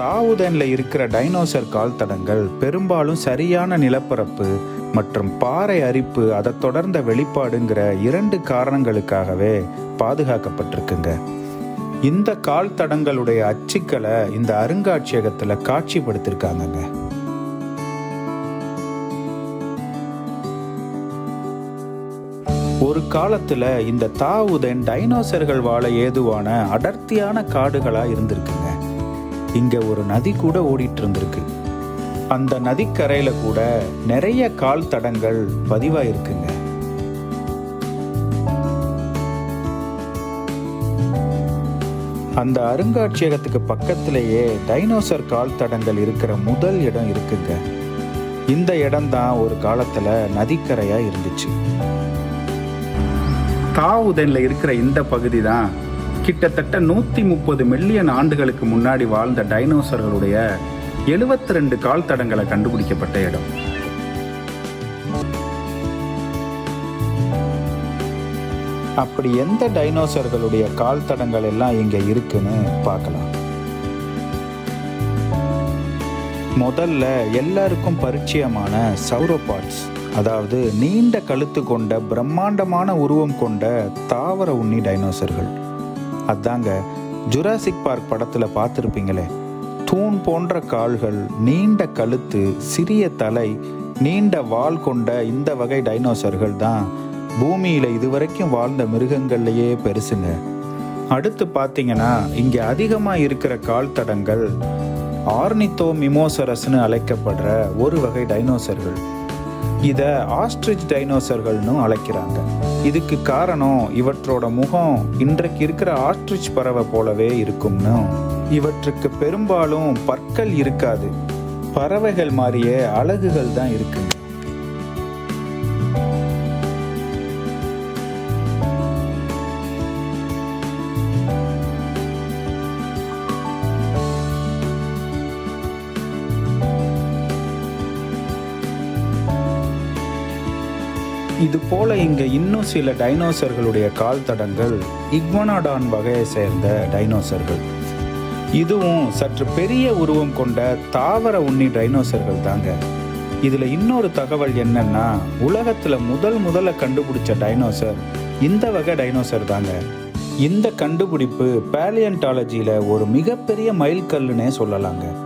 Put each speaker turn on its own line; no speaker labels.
தாவுதன்ல இருக்கிற டைனோசர் கால் தடங்கள் பெரும்பாலும் சரியான நிலப்பரப்பு மற்றும் பாறை அரிப்பு அதை தொடர்ந்த வெளிப்பாடுங்கிற இரண்டு காரணங்களுக்காகவே பாதுகாக்கப்பட்டிருக்குங்க. இந்த கால் தடங்களுடைய அச்சுக்களை இந்த அருங்காட்சியகத்தில் காட்சிப்படுத்திருக்காங்கங்க. ஒரு காலத்தில் இந்த தாவுதன் டைனோசர்கள் வாழ ஏதுவான அடர்த்தியான காடுகளாக இருந்திருக்குங்க. இங்க ஒரு நதி கூட ஓடிட்டு இருந்திருக்கு அந்த நதிக்கரையில கூட நிறைய கால் தடங்கள் பதிவாயிருக்குங்க. அந்த அருங்காட்சியகத்துக்கு பக்கத்திலேயே டைனோசர் கால் தடங்கள் இருக்கிற முதல் இடம் இருக்குங்க. இந்த இடம்தான் ஒரு காலத்துல நதிக்கரையா இருந்துச்சு. தாவுதன்ல இருக்கிற இந்த பகுதி தான் கிட்டத்தட்ட நூத்தி முப்பது மில்லியன் ஆண்டுகளுக்கு முன்னாடி வாழ்ந்த டைனோசர்களுடைய 72 ரெண்டு கால் தடங்களை கண்டுபிடிக்கப்பட்ட இடம். அப்படி எந்த டைனோசர்களுடைய கால் தடங்கள் எல்லாம் இங்க இருக்குன்னு பார்க்கலாம். முதல்ல எல்லாருக்கும் பரிச்சயமான சௌரோபாட்ஸ் அதாவது நீண்ட கழுத்து கொண்ட பிரம்மாண்டமான உருவம் கொண்ட தாவர உண்ணி டைனோசர்கள். அதாங்க ஜுராசிக் பார்க் படத்தில் பார்த்துருப்பீங்களே தூண் போன்ற கால்கள் நீண்ட கழுத்து சிறிய தலை நீண்ட வால் கொண்ட இந்த வகை டைனோசர்கள் தான் பூமியில் இதுவரைக்கும் வாழ்ந்த மிருகங்கள்லையே பெருசுங்க. அடுத்து பார்த்தீங்கன்னா இங்கே அதிகமாக இருக்கிற கால் தடங்கள் ஆர்னித்தோ மிமோசரஸ்னு அழைக்கப்படுற ஒரு வகை டைனோசர்கள். இதை ஆஸ்ட்ரிச் டைனோசர்கள்னு அழைக்கிறாங்க. இதுக்கு காரணம் இவற்றோட முகம் இன்றைக்கு இருக்கிற ஆஸ்ட்ரிச் பறவை போலவே இருக்கும்னு. இவற்றுக்கு பெரும்பாலும் பற்கள் இருக்காது. பறவைகள் மாதிரியே அலகுகள் தான் இருக்குங்க. இது போல இங்க இன்னும் சில டைனோசர்களுடைய கால் தடங்கள் இக்வனாடான் வகையை சேர்ந்த டைனோசர்கள். இதுவும் சற்று பெரிய உருவம் கொண்ட தாவர உண்ணி டைனோசர்கள் தாங்க. இதுல இன்னொரு தகவல் என்னன்னா உலகத்துல முதல் முதல்ல கண்டுபிடிச்ச டைனோசர் இந்த வகை டைனோசர் தாங்க. இந்த கண்டுபிடிப்பு பேலியன்டாலஜியில ஒரு மிகப்பெரிய மைல்கல்லுன்னே சொல்லலாங்க.